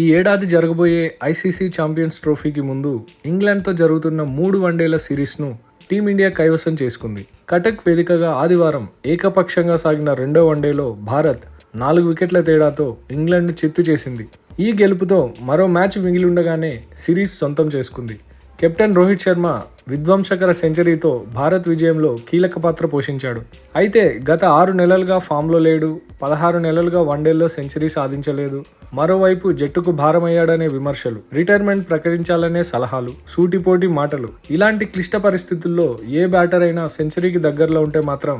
ఈ ఏడాది జరగబోయే ఐసీసీ ఛాంపియన్స్ ట్రోఫీకి ముందు ఇంగ్లాండ్తో జరుగుతున్న మూడు వన్డేల సిరీస్ను టీమిండియా కైవసం చేసుకుంది. కటక్ వేదికగా ఆదివారం ఏకపక్షంగా సాగిన రెండో వన్డేలో భారత్ నాలుగు వికెట్ల తేడాతో ఇంగ్లాండ్ను చిత్తు చేసింది. ఈ గెలుపుతో మరో మ్యాచ్ మిగిలి ఉండగానే సిరీస్ సొంతం చేసుకుంది. కెప్టెన్ రోహిత్ శర్మ విధ్వంసకర సెంచరీతో భారత్ విజయంలో కీలక పాత్ర పోషించాడు. అయితే గత ఆరు నెలలుగా ఫామ్లో లేడు పదహారు నెలలుగా వన్డేల్లో సెంచరీ సాధించలేదు. మరోవైపు జట్టుకు భారమయ్యాడనే విమర్శలు రిటైర్మెంట్ ప్రకటించాలనే సలహాలు సూటిపోటి మాటలు ఇలాంటి క్లిష్ట పరిస్థితుల్లో ఏ బ్యాటర్ అయినా సెంచరీకి దగ్గరలో ఉంటే మాత్రం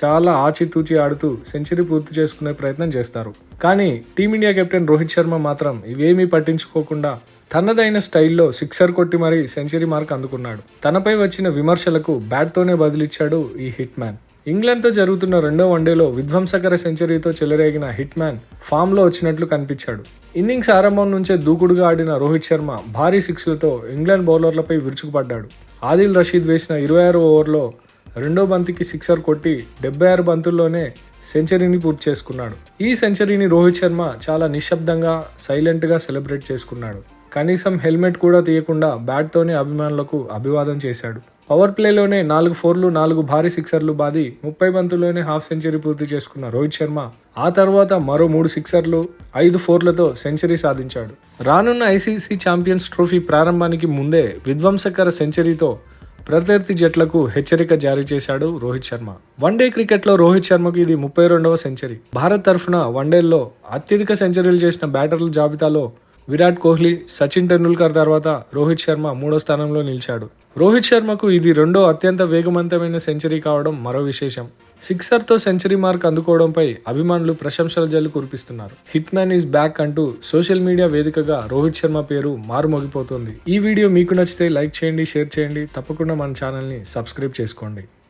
చాలా ఆచితూచి ఆడుతూ సెంచరీ పూర్తి చేసుకునే ప్రయత్నం చేస్తారు. కానీ టీమిండియా కెప్టెన్ రోహిత్ శర్మ మాత్రం ఇవేమీ పట్టించుకోకుండా తనదైన స్టైల్లో సిక్సర్ కొట్టి మరీ సెంచరీ మార్క్ అందుకున్నాడు. తనపై వచ్చిన విమర్శలకు బ్యాట్తోనే బదిలిచ్చాడు ఈ హిట్ మ్యాన్ ఇంగ్లాండ్తో జరుగుతున్న రెండో వన్డేలో విధ్వంసకర సెంచరీతో చెలరేగిన హిట్ మ్యాన్ ఫామ్లో వచ్చినట్లు కనిపించాడు. ఇన్నింగ్స్ ఆరంభం నుంచే దూకుడుగా ఆడిన రోహిత్ శర్మ భారీ సిక్స్లతో ఇంగ్లాండ్ బౌలర్లపై విరుచుకుపడ్డాడు. ఆదిల్ రషీద్ వేసిన ఇరవై ఆరు ఓవర్లో రెండో బంతికి సిక్సర్ కొట్టి డెబ్బై ఆరు బంతుల్లోనే సెంచరీని పూర్తి చేసుకున్నాడు. ఈ సెంచరీని రోహిత్ శర్మ చాలా నిశ్శబ్దంగా సైలెంట్గా సెలబ్రేట్ చేసుకున్నాడు. కనీసం హెల్మెట్ కూడా తీయకుండా బ్యాట్తోనే అభిమానులకు అభివాదం చేశాడు. పవర్ ప్లేలోనే నాలుగు ఫోర్లు నాలుగు భారీ సిక్సర్లు బాది ముప్పై బంతుల్లోనే హాఫ్ సెంచరీ పూర్తి చేసుకున్న రోహిత్ శర్మ ఆ తర్వాత మరో మూడు సిక్సర్లు ఐదు ఫోర్లతో సెంచరీ సాధించాడు. రానున్న ఐసీసీ ఛాంపియన్స్ ట్రోఫీ ప్రారంభానికి ముందే విధ్వంసకర సెంచరీతో ప్రత్యర్థి జట్లకు హెచ్చరిక జారీ చేశాడు రోహిత్ శర్మ. వన్డే క్రికెట్లో రోహిత్ శర్మకు ఇది ముప్పై రెండవ సెంచరీ. భారత్ తరఫున వన్డేల్లో అత్యధిక సెంచరీలు చేసిన బ్యాటర్ల జాబితాలో విరాట్ కోహ్లీ సచిన్ టెండూల్కర్ తర్వాత రోహిత్ శర్మ మూడో స్థానంలో నిలిచాడు. రోహిత్ శర్మకు ఇది రెండో అత్యంత వేగవంతమైన సెంచరీ కావడం మరో విశేషం. సిక్సర్తో సెంచరీ మార్క్ అందుకోవడంపై అభిమానులు ప్రశంసల జల్లు కురిపిస్తున్నారు. హిట్ మ్యాన్ ఈస్ బ్యాక్ అంటూ సోషల్ మీడియా వేదికగా రోహిత్ శర్మ పేరు మారుమోగిపోతుంది. ఈ వీడియో మీకు నచ్చితే లైక్ చేయండి షేర్ చేయండి. తప్పకుండా మన ఛానల్ని సబ్స్క్రైబ్ చేసుకోండి.